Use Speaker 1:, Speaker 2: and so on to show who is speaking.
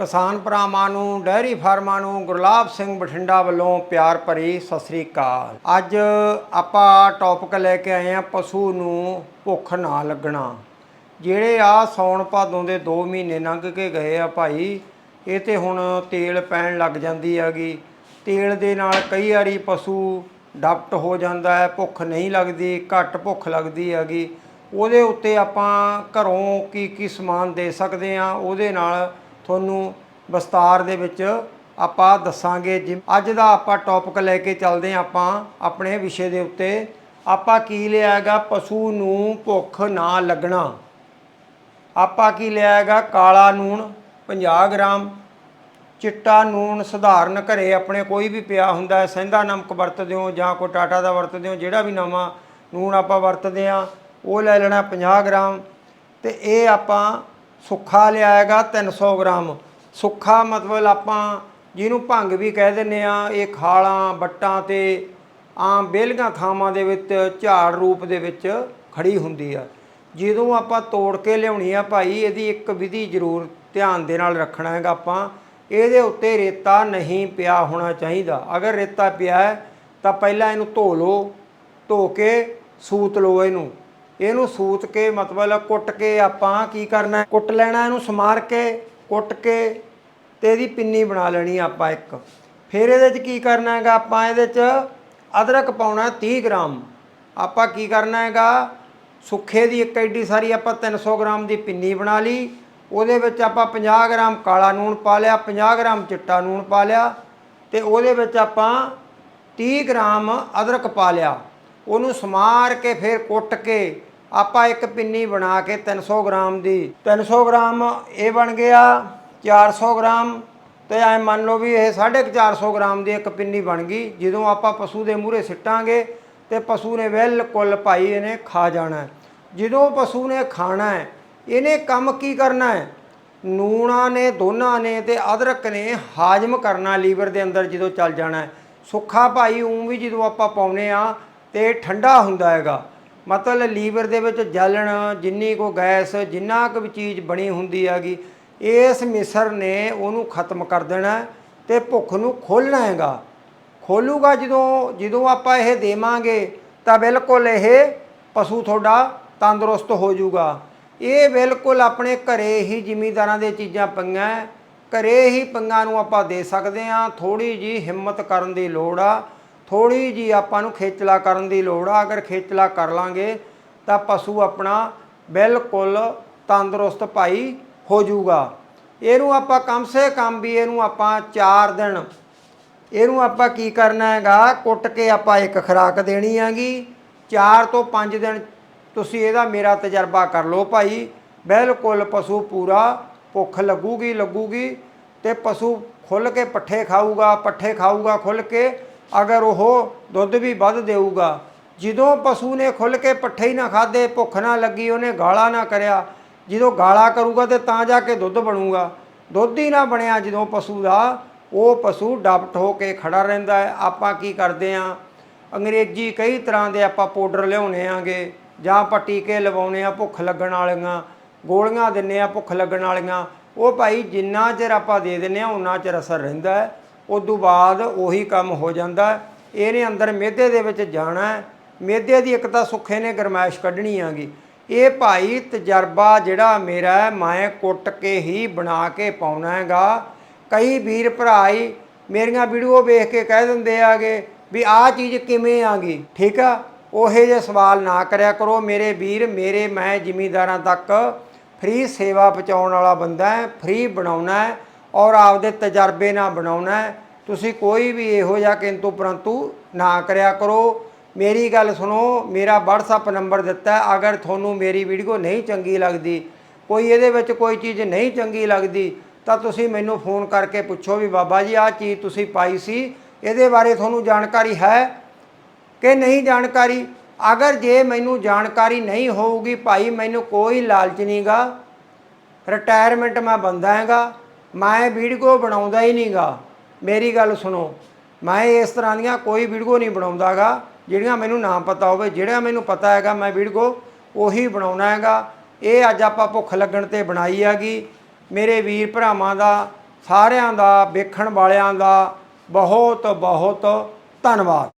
Speaker 1: ਕਿਸਾਨ ਭਰਾਵਾਂ ਨੂੰ ਡੈਰੀ ਫਾਰਮਾਂ ਨੂੰ ਗੁਰਲਾਬ ਸਿੰਘ ਬਠਿੰਡਾ ਵੱਲੋਂ ਪਿਆਰ ਭਰੀ ਸਤਿ ਸ੍ਰੀ ਅਕਾਲ। ਅੱਜ ਆਪਾਂ ਟੌਪਿਕ ਲੈ ਕੇ ਆਏ ਆ ਪਸ਼ੂ ਨੂੰ ਭੁੱਖ ਨਾ ਲੱਗਣਾ। ਜਿਹੜੇ ਆ ਸੌਣ ਭਾਦੋਂ ਦੇ 2 ਮਹੀਨੇ ਲੰਘ ਕੇ ਗਏ ਆ ਭਾਈ, ਇਹ ਤੇ ਹੁਣ ਤੇਲ ਪੈਣ ਲੱਗ ਜਾਂਦੀ ਹੈਗੀ। ਤੇਲ ਦੇ ਨਾਲ ਕਈ ਵਾਰੀ ਪਸ਼ੂ ਡਾਕਟ ਹੋ ਜਾਂਦਾ ਹੈ, ਭੁੱਖ ਨਹੀਂ ਲੱਗਦੀ, ਘੱਟ ਭੁੱਖ ਲੱਗਦੀ ਹੈਗੀ। ਉਹਦੇ ਉੱਤੇ ਆਪਾਂ ਘਰੋਂ ਕੀ ਕੀ ਸਮਾਨ ਦੇ ਸਕਦੇ ਆ ਉਹਦੇ ਨਾਲ ਤੁਹਾਨੂੰ ਵਿਸਤਾਰ ਦੇ ਵਿੱਚ ਆਪਾਂ ਦੱਸਾਂਗੇ ਜਿ- ਅੱਜ ਦਾ ਆਪਾਂ ਟੌਪਿਕ ਲੈ ਕੇ ਚੱਲਦੇ ਹਾਂ ਆਪਾਂ ਆਪਣੇ ਵਿਸ਼ੇ ਦੇ ਉੱਤੇ। ਆਪਾਂ ਕੀ ਲਿਆ ਪਸ਼ੂ ਨੂੰ ਭੁੱਖ ਨਾ ਲੱਗਣਾ। ਆਪਾਂ ਕੀ ਲਿਆ ਕਾਲਾ ਨੂਣ 50 ਗ੍ਰਾਮ, ਚਿੱਟਾ ਨੂਣ ਸਧਾਰਨ ਘਰੇ ਆਪਣੇ ਕੋਈ ਵੀ ਪਿਆ ਹੁੰਦਾ ਹੈ ਸੈਂਦਾ ਨਮਕ ਵਰਤਦੇ ਹੋ ਜਾਂ ਕੋਈ ਟਾਟਾ ਦਾ ਵਰਤਦੇ ਹੋ ਜਿਹੜਾ ਵੀ ਨਵਾਂ ਨੂਣ ਆਪਾਂ ਵਰਤਦੇ ਆ ਉਹ ਲੈ ਲੈਣਾ 50 ਗ੍ਰਾਮ। ਤੇ ਇਹ ਆਪਾਂ ਸੁੱਖਾ ਲਿਆ ਹੈਗਾ 300 ਗ੍ਰਾਮ। ਸੁੱਖਾ ਮਤਲਬ ਆਪਾਂ ਜਿਹਨੂੰ ਭੰਗ ਵੀ ਕਹਿ ਦਿੰਨੇ ਆ, ਇਹ ਖਾਲਾਂ ਬੱਟਾਂ ਤੇ ਆਮ ਬੇਲੀਆਂ ਥਾਵਾਂ ਦੇ ਵਿੱਚ, ਝਾੜ ਰੂਪ ਦੇ ਵਿੱਚ ਖੜੀ ਹੁੰਦੀ ਆ। ਜਦੋਂ ਆਪਾਂ ਤੋੜ ਕੇ ਲਿਆਉਣੀ ਆ ਭਾਈ, ਇਹਦੀ ਇੱਕ ਵਿਧੀ ਜ਼ਰੂਰ ਧਿਆਨ ਦੇ ਨਾਲ ਰੱਖਣਾ ਹੈਗਾ ਆਪਾਂ। ਇਹਦੇ ਉੱਤੇ ਰੇਤਾ ਨਹੀਂ ਪਿਆ ਹੋਣਾ ਚਾਹੀਦਾ। ਅਗਰ ਰੇਤਾ ਪਿਆ ਹੈ, ਤਾਂ ਪਹਿਲਾਂ ਇਹਨੂੰ ਧੋ ਲਓ, ਧੋ ਕੇ ਸੂਤ ਲਓ ਇਹਨੂੰ। ਇਹਨੂੰ ਸੂਤ ਕੇ, ਮਤਲਬ ਕੁੱਟ ਕੇ ਆਪਾਂ ਕੀ ਕਰਨਾ ਕੁੱਟ ਲੈਣਾ, ਇਹਨੂੰ ਸਮਾਰ ਕੇ, ਕੁੱਟ ਕੇ ਤੇ ਇਹਦੀ ਪਿੰਨੀ ਬਣਾ ਲੈਣੀ ਆਪਾਂ ਇੱਕ। ਫਿਰ ਇਹਦੇ 'ਚ ਕੀ ਕਰਨਾ ਹੈਗਾ? ਆਪਾਂ ਇਹਦੇ 'ਚ ਅਦਰਕ ਪਾਉਣਾ 30 ਗ੍ਰਾਮ। ਆਪਾਂ ਕੀ ਕਰਨਾ ਹੈਗਾ? ਸੁੱਖੇ ਦੀ ਇੱਕ ਐਡੀ ਸਾਰੀ ਆਪਾਂ 300 ਗ੍ਰਾਮ ਦੀ ਪਿੰਨੀ ਬਣਾ ਲਈ। ਉਹਦੇ ਵਿੱਚ ਆਪਾਂ 50 ਗ੍ਰਾਮ ਕਾਲਾ ਨੂਣ ਪਾ ਲਿਆ 50 ਗ੍ਰਾਮ ਚਿੱਟਾ ਨੂਣ ਪਾ ਲਿਆ ਤੇ ਉਹਦੇ ਵਿੱਚ ਆਪਾਂ 30 ਗ੍ਰਾਮ ਅਦਰਕ ਪਾ ਲਿਆ। ਉਹਨੂੰ ਸਮਾਰ ਕੇ ਫਿਰ ਕੁੱਟ ਕੇ ਆਪਾਂ ਇੱਕ ਪਿੰਨੀ ਬਣਾ ਕੇ 300 ਗ੍ਰਾਮ ਦੀ। 300 ਗ੍ਰਾਮ ਇਹ ਬਣ ਗਿਆ 400 ਗ੍ਰਾਮ। ਤੇ ਐ ਮੰਨ ਲਓ ਵੀ ਇਹ 450 ਗ੍ਰਾਮ ਦੀ ਇੱਕ ਪਿੰਨੀ ਬਣ ਗਈ। ਜਦੋਂ ਆਪਾਂ ਪਸ਼ੂ ਦੇ ਮੂਹਰੇ ਸਿੱਟਾਂਗੇ ਤੇ ਪਸ਼ੂ ਨੇ ਬਿਲਕੁਲ ਭਾਈ ਇਹਨੇ ਖਾ ਜਾਣਾ ਜਦੋਂ ਪਸ਼ੂ ਨੇ ਖਾਣਾ ਹੈ, ਇਹਨੇ ਕੰਮ ਕੀ ਕਰਨਾ ਹੈ? ਨੂਣਾ ਨੇ, ਦੋਨਾਂ ਨੇ ਤੇ ਅਦਰਕ ਨੇ ਹਾਜ਼ਮ ਕਰਨਾ ਲੀਵਰ ਦੇ ਅੰਦਰ ਜਦੋਂ ਚੱਲ ਜਾਣਾ ਸੁੱਖਾ ਭਾਈ ਉਂ ਵੀ ਜਦੋਂ ਆਪਾਂ ਪਾਉਨੇ ਆ ਤੇ ਠੰਡਾ ਹੁੰਦਾ ਹੈਗਾ। ਮਤਲਬ ਲੀਵਰ ਦੇ ਵਿੱਚ ਜਲਣ, ਜਿੰਨੀ ਕੋ ਗੈਸ, ਜਿੰਨਾ ਕੁ ਵੀ ਚੀਜ਼ ਬਣੀ ਹੁੰਦੀ ਹੈਗੀ, ਇਸ ਮਿਸਰ ਨੇ ਉਹਨੂੰ ਖਤਮ ਕਰ ਦੇਣਾ ਹੈ ਤੇ ਭੁੱਖ ਨੂੰ ਖੋਲਣਾ ਹੈਗਾ ਖੋਲੂਗਾ ਜਦੋਂ ਜਦੋਂ ਆਪਾਂ ਇਹ ਦੇਵਾਂਗੇ, ਤਾਂ ਬਿਲਕੁਲ ਇਹ ਪਸ਼ੂ ਤੁਹਾਡਾ ਤੰਦਰੁਸਤ ਹੋ ਜਾਊਗਾ ਇਹ ਬਿਲਕੁਲ ਆਪਣੇ ਘਰੇ ਹੀ ਜ਼ਿਮੀਦਾਰਾਂ ਦੇ ਚੀਜ਼ਾਂ ਪਈਆਂ ਹੈ। ਘਰੇ ਹੀ ਪੰਗਾਂ ਨੂੰ ਆਪਾਂ ਦੇ ਸਕਦੇ ਹਾਂ ਥੋੜੀ ਜੀ ਹਿੰਮਤ ਕਰਨ ਦੀ ਲੋੜ ਆ ਥੋੜੀ ਜੀ ਆਪਾਂ ਨੂੰ ਖੇਚਲਾ ਕਰਨ ਦੀ ਲੋੜ ਆ। ਅਗਰ ਖੇਚਲਾ ਕਰ ਲਾਂਗੇ ਤਾਂ ਪਸ਼ੂ ਆਪਣਾ ਬਿਲਕੁਲ ਤੰਦਰੁਸਤ ਭਾਈ ਹੋ ਜਾਊਗਾ। ਇਹਨੂੰ ਆਪਾਂ ਕਮ ਸੇ ਕਮ ਵੀ ਇਹਨੂੰ ਆਪਾਂ 4 ਦਿਨ, ਇਹਨੂੰ ਆਪਾਂ ਕੀ ਕਰਨਾ ਹੈਗਾ? ਕੁੱਟ ਕੇ ਆਪਾਂ ਇੱਕ ਖੁਰਾਕ ਦੇਣੀ ਹੈਗੀ। 4 ਤੋਂ 5 ਦਿਨ ਤੁਸੀਂ ਇਹਦਾ ਮੇਰਾ ਤਜਰਬਾ ਕਰ ਲਓ ਭਾਈ। ਬਿਲਕੁਲ ਪਸ਼ੂ ਪੂਰਾ ਭੁੱਖ ਲੱਗੂਗੀ ਲੱਗੂਗੀ ਤੇ ਪਸ਼ੂ ਖੁੱਲ ਕੇ ਪੱਠੇ ਖਾਊਗਾ ਪੱਠੇ ਖਾਊਗਾ ਖੁੱਲ ਕੇ ਅਗਰ ਉਹ ਦੁੱਧ ਵੀ ਵੱਧ ਦੇਊਗਾ। ਜਦੋਂ ਪਸ਼ੂ ਨੇ ਖੁੱਲ ਕੇ ਪੱਠੇ ਹੀ ਨਾ ਖਾਦੇ ਭੁੱਖ ਨਾ ਲੱਗੀ, ਉਹਨੇ ਗਾਲਾ ਨਾ ਕਰਿਆ, ਜਦੋਂ ਗਾਲਾ ਕਰੂਗਾ ਤੇ ਤਾਂ ਜਾ ਕੇ ਦੁੱਧ ਬਣੂਗਾ। ਦੁੱਧ ਹੀ ਨਾ ਬਣਿਆ ਜਦੋਂ ਪਸ਼ੂ ਦਾ, ਉਹ ਪਸ਼ੂ ਡਾਪਟ ਹੋ ਕੇ ਖੜਾ ਰਹਿੰਦਾ ਹੈ। ਆਪਾਂ ਕੀ ਕਰਦੇ ਆਂ ਅੰਗਰੇਜ਼ੀ ਕਈ ਤਰ੍ਹਾਂ ਦੇ ਆਪਾਂ ਪਾਊਡਰ ਲਿਆਉਨੇ ਆਂਗੇ, ਜਾਂ ਆਪਾਂ ਟੀਕੇ ਲਵਾਉਨੇ ਆ ਭੁੱਖ ਲੱਗਣ ਵਾਲੀਆਂ, ਗੋਲੀਆਂ ਦਿੰਨੇ ਆ ਭੁੱਖ ਲੱਗਣ ਵਾਲੀਆਂ। ਉਹ ਭਾਈ ਜਿੰਨਾ ਚਿਰ ਆਪਾਂ ਦੇ ਦਿੰਨੇ ਆ ਉਨਾ ਚਿਰ ਅਸਰ ਰਹਿੰਦਾ ਹੈ। ਉਦੋਂ ਬਾਅਦ ਉਹੀ ਕੰਮ ਹੋ ਜਾਂਦਾ। ਇਹਨੇ ਅੰਦਰ ਮਿਹਦੇ ਦੇ ਵਿੱਚ ਜਾਣਾ ਹੈ। ਮਿਹਦੇ ਦੀ ਇੱਕ ਤਾਂ ਸੁੱਖੇ ਨੇ ਗਰਮਾਇਸ਼ ਕੱਢਣੀ ਆਗੀ। ਇਹ ਭਾਈ ਤਜਰਬਾ ਜਿਹੜਾ ਮੇਰਾ ਮੈਂ ਕੁੱਟ ਕੇ ਹੀ ਬਣਾ ਕੇ ਪਾਉਣਾ ਹੈਗਾ। ਕਈ ਵੀਰ ਭਰਾਈ ਮੇਰੀਆਂ ਵੀਡੀਓ ਵੇਖ ਕੇ ਕਹਿ ਦਿੰਦੇ ਆਗੇ ਵੀ ਆਹ ਚੀਜ਼ ਕਿਵੇਂ ਆ ਗਈ ਠੀਕ ਆ? ਉਹੇ ਜੇ ਸਵਾਲ ਨਾ ਕਰਿਆ ਕਰੋ। ਮੇਰੇ ਵੀਰ, ਮੇਰੇ ਮੈਂ ਜ਼ਿਮੀਦਾਰਾਂ ਤੱਕ ਫ੍ਰੀ ਸੇਵਾ ਪਹੁੰਚਾਉਣ ਵਾਲਾ ਬੰਦਾ ਹੈ, ਫ੍ਰੀ ਬਣਾਉਣਾ ਹੈ। ਔਰ ਆਪਦੇ ਤਜਰਬੇ ਨਾਲ ਬਣਾਉਣਾ ਤੁਸੀਂ ਕੋਈ ਵੀ ਇਹੋ ਜਿਹਾ ਕਿੰਤੂ ਪਰੰਤੂ ਨਾ ਕਰਿਆ ਕਰੋ। ਮੇਰੀ ਗੱਲ ਸੁਣੋ, ਮੇਰਾ WhatsApp ਨੰਬਰ ਦਿੱਤਾ ਹੈ। ਅਗਰ ਤੁਹਾਨੂੰ ਮੇਰੀ ਵੀਡੀਓ ਨਹੀਂ ਚੰਗੀ ਲੱਗਦੀ, ਕੋਈ ਇਹਦੇ ਵਿੱਚ ਕੋਈ ਚੀਜ਼ ਨਹੀਂ ਚੰਗੀ ਲੱਗਦੀ, ਤਾਂ ਤੁਸੀਂ ਮੈਨੂੰ ਫੋਨ ਕਰਕੇ ਪੁੱਛੋ ਵੀ ਬਾਬਾ ਜੀ, ਆਹ ਚੀਜ਼ ਤੁਸੀਂ ਪਾਈ ਸੀ, ਇਹਦੇ ਬਾਰੇ ਤੁਹਾਨੂੰ ਜਾਣਕਾਰੀ ਹੈ ਕਿ ਨਹੀਂ ਜਾਣਕਾਰੀ? ਅਗਰ ਜੇ ਮੈਨੂੰ ਜਾਣਕਾਰੀ ਨਹੀਂ ਹੋਊਗੀ, ਭਾਈ ਮੈਨੂੰ ਕੋਈ ਲਾਲਚ ਨਹੀਂਗਾ ਰਿਟਾਇਰਮੈਂਟ ਮੈਂ ਬੰਦਾ ਹੈਗਾ। ਮੈਂ ਵੀਡੀਓ ਬਣਾਉਂਦਾ ਹੀ ਨਹੀਂਗਾ। ਮੇਰੀ ਗੱਲ ਸੁਣੋ। ਮੈਂ ਇਸ ਤਰ੍ਹਾਂ ਦੀਆਂ ਕੋਈ ਵੀਡੀਓ ਨਹੀਂ ਬਣਾਉਂਦਾਗਾ, ਜਿਹੜੀਆਂ ਮੈਨੂੰ ਨਾ ਪਤਾ ਹੋਵੇ। ਜਿਹੜਾ ਮੈਨੂੰ ਪਤਾ ਹੈਗਾ ਮੈਂ ਵੀਡੀਓ ਉਹੀ ਬਣਾਉਣਾ ਹੈਗਾ। ਇਹ ਅੱਜ ਆਪਾਂ ਭੁੱਖ ਲੱਗਣ ਤੇ ਬਣਾਈ ਹੈਗੀ। ਮੇਰੇ ਵੀਰ ਭਰਾਵਾਂ ਦਾ, ਸਾਰਿਆਂ ਦਾ, ਵੇਖਣ ਵਾਲਿਆਂ ਦਾ ਬਹੁਤ ਬਹੁਤ ਧੰਨਵਾਦ।